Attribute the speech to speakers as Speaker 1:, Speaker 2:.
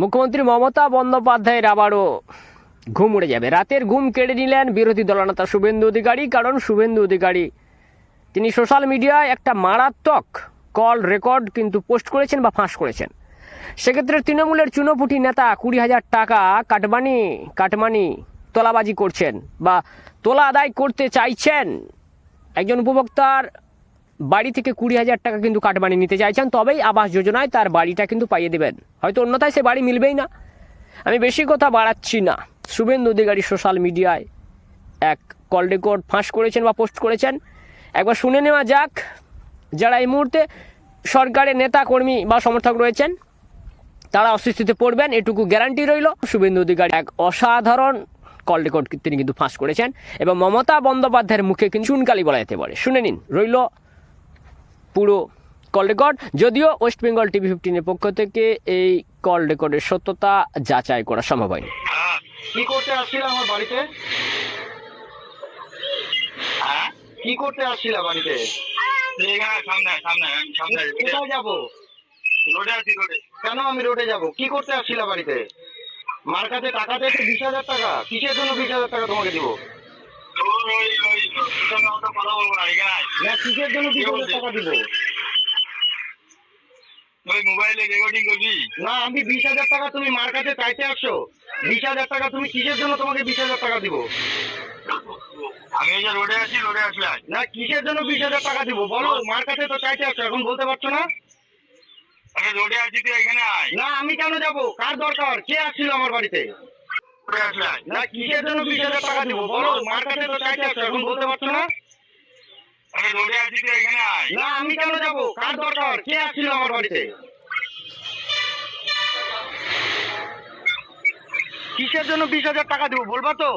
Speaker 1: মুখ্যমন্ত্রী মমতা বন্দ্যোপাধ্যায়ের আবারও ঘুম উড়ে যাবে। রাতের ঘুম কেড়ে নিলেন বিরোধী দলনেতা শুভেন্দু অধিকারী, কারণ শুভেন্দু অধিকারী, তিনি সোশ্যাল মিডিয়ায় একটা মারাত্মক কল রেকর্ড কিন্তু পোস্ট করেছেন বা ফাঁস করেছেন। সেক্ষেত্রে তৃণমূলের চুনোপুটি নেতা কুড়ি হাজার টাকা কাটমানি কাটমানি তোলাবাজি করছেন বা তোলা আদায় করতে চাইছেন। একজন উপভোক্তার বাড়ি থেকে কুড়ি হাজার টাকা কিন্তু কাটমানি নিতে চাইছেন, তবেই আবাস যোজনায় তার বাড়িটা কিন্তু পাইয়ে দেবেন। হয়তো অন্যথায় সে বাড়ি মিলবেই না। আমি বেশি কথা বাড়াচ্ছি না। শুভেন্দু অধিকারী সোশ্যাল মিডিয়ায় এক কল রেকর্ড ফাঁস করেছেন বা পোস্ট করেছেন। একবার শুনে নেওয়া যাক যারা এই মুহূর্তে সরকারের নেতা, কর্মী বা সমর্থক রয়েছেন, তারা অস্বস্তিতে পড়বেন, এটুকু গ্যারান্টি রইল। শুভেন্দু অধিকারী এক অসাধারণ কল রেকর্ড তিনি কিন্তু ফাঁস করেছেন এবং মমতা বন্দ্যোপাধ্যায়ের মুখে কিন্তু চুনকালি বলা যেতে পারে। শুনে নিন, রইল পুরো কল রেকর্ড যদিও ওয়েস্ট বেঙ্গল টিভি ফিফটিনের পক্ষ থেকে এই কল রেকর্ডের সত্যতা যাচাই করা সম্ভব হয়নি।
Speaker 2: হ্যাঁ।
Speaker 3: কি করতে আসছিল আমার বাড়িতে?
Speaker 2: হ্যাঁ?
Speaker 3: কি করতে আসছিলাম বাড়িতে?
Speaker 2: এখানে সামনে সামনে সামনে
Speaker 3: কোথায় যাব?
Speaker 2: রোডে আছি রোডে
Speaker 3: কেন আমি রোডে যাব? কি করতে আসছিল বাড়িতে? মার কাছে টাকা বিশ হাজার টাকা। কিসের জন্য বিশ হাজার টাকা তোমাকে দিব? কিসের জন্য হাজার টাকা দিব?
Speaker 2: ওই মোবাইলে রেকর্ডিং করবি?
Speaker 3: না আমি বিশ হাজার টাকা তুমি মার কাছে চাইতে আসছো। বিশ হাজার টাকা তুমি কিসের জন্য তোমাকে বিশ হাজার টাকা দিব?
Speaker 2: আমি এই যে রোডে আছি রোডে আসলে
Speaker 3: না কিসের জন্য বিশ হাজার টাকা দিব? বলো মার কাছে তো চাইতে আসছো এখন বলতে পারছ না?
Speaker 2: আমি রোডে আছি তুই এখানে আয়।
Speaker 3: না আমি কেন যাব? কার দরকার? কে আসছিল আমার বাড়িতে। না কিসের জন্য বিশ হাজার টাকা দিব? বলো মার তো চাইতে আসছো এখন বলতে পারছ না?
Speaker 2: আমি
Speaker 3: না কেন যাব? কার দরকার? কে আসছিল আমার বাড়িতে? কিসের জন্য বিশ হাজার টাকা দিব? বলবা তো।